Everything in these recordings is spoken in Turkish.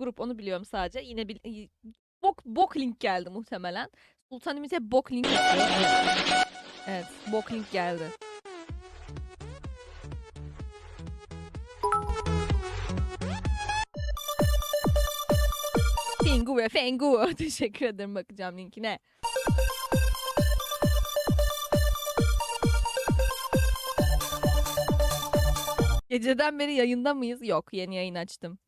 grup onu biliyorum sadece. Yine bil bok, bok link geldi muhtemelen. Sultan Ümit hep bok link. Evet. bok link geldi. Fingu ve Fengu. Teşekkür ederim bakacağım linkine. Geceden beri yayında mıyız? Yok yeni yayın açtım.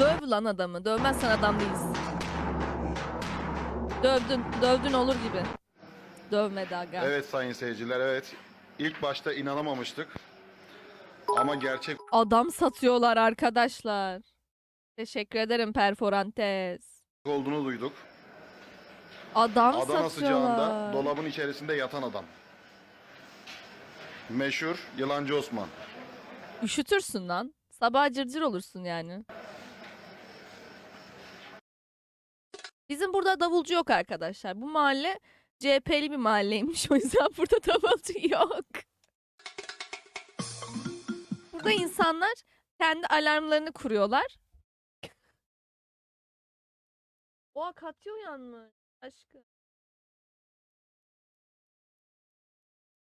Döv lan adamı. Dövmezsen adam değiliz. Dövdün. Dövdün olur gibi. Dövmedi aga. Evet sayın seyirciler evet. İlk başta inanamamıştık. Ama gerçek Adam satıyorlar arkadaşlar. Teşekkür ederim Perforantes. olduğunu duyduk. Adam Adana satıyorlar. sıcağında dolabın içerisinde yatan adam. Meşhur Yılancı Osman. Üşütürsün lan. Sabah cırcır olursun yani. Bizim burada davulcu yok arkadaşlar. Bu mahalle CHP'li bir mahalleymiş. O yüzden burada davulcu yok. Burada insanlar kendi alarmlarını kuruyorlar. Oha Katya uyanmış. Aşkım.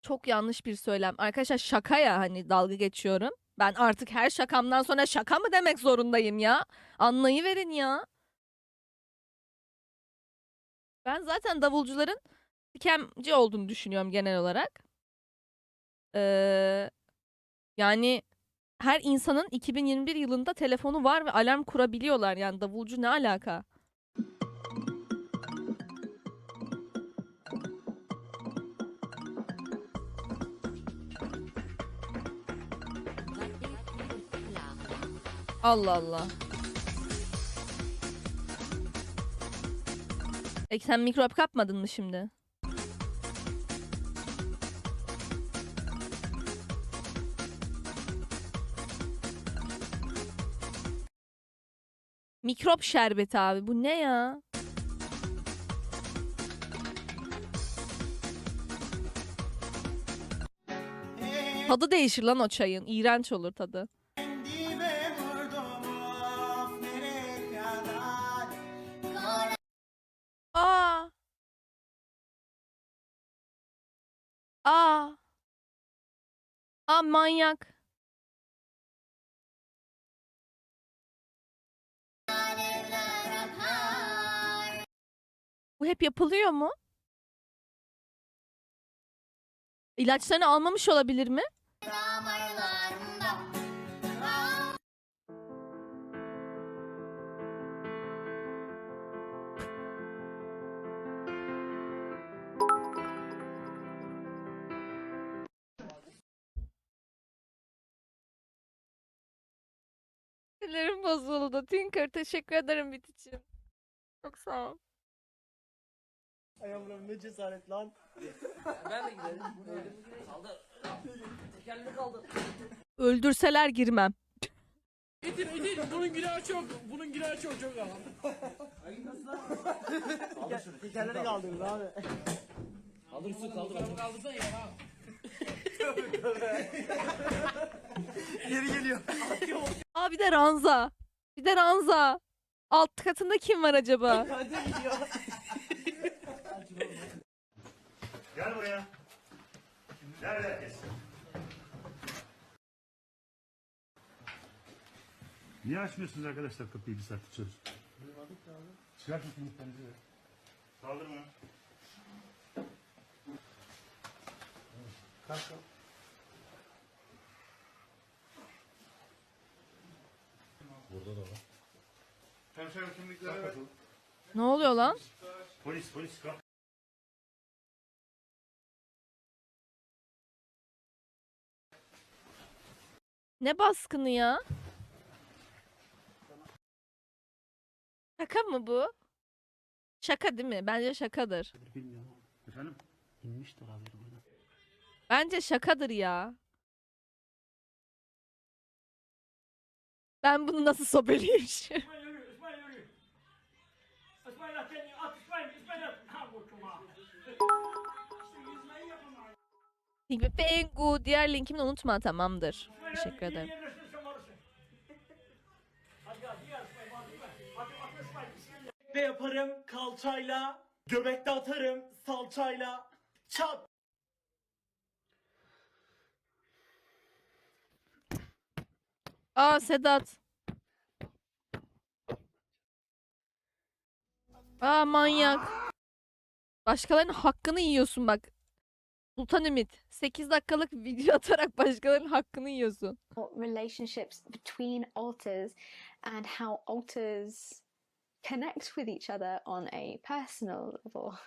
Çok yanlış bir söylem. Arkadaşlar şaka ya hani dalga geçiyorum. Ben artık her şakamdan sonra şaka mı demek zorundayım ya? Anlayıverin ya. Ben zaten davulcuların sikemci olduğunu düşünüyorum genel olarak. Ee, yani her insanın 2021 yılında telefonu var ve alarm kurabiliyorlar. Yani davulcu ne alaka? Allah Allah. E sen mikrop kapmadın mı şimdi? Mikrop şerbeti abi. Bu ne ya? Tadı değişir lan o çayın. İğrenç olur tadı. Aa. Aa manyak. Bu hep yapılıyor mu? İlaçlarını almamış olabilir mi? Sinirlerim bozuldu. Tinker teşekkür ederim bit için. Çok sağ ol. Ay Allah'ım ne cesaret lan Öldürseler girmem. İtir itir bunun günahı çok. Bunun günahı çok çok ağır. Tekerleri kaldırın abi Kaldırsın kaldır. Kaldırsan ya ha. Geri geliyor Bir de ranza. Bir de ranza. Alt katında kim var acaba? Gel buraya. Nerede herkes? Niye açmıyorsunuz arkadaşlar kapıyı bir saat tutuyoruz? Çıkartın kimliklerinizi. Kaldırma. Kalk kalk. Burada da var. Ver. Ne oluyor lan? Polis polis kalk. Ne baskını ya? Şaka mı bu? Şaka değil mi? Bence şakadır. Bilmiyorum. Efendim? İnmiştir haberi burada Bence şakadır ya. Ben bunu nasıl sobeleyeyim şimdi? Ve Pengu. Diğer linkimi de unutma tamamdır. Teşekkür ederim. Ve yaparım kalçayla. Göbekte atarım salçayla. Çat. Aa Sedat. Aa manyak. Başkalarının hakkını yiyorsun bak. Sultan Ümit. 8 dakikalık video atarak başkalarının hakkını yiyorsun. relationships between alters and how alters connect with each other on a personal level.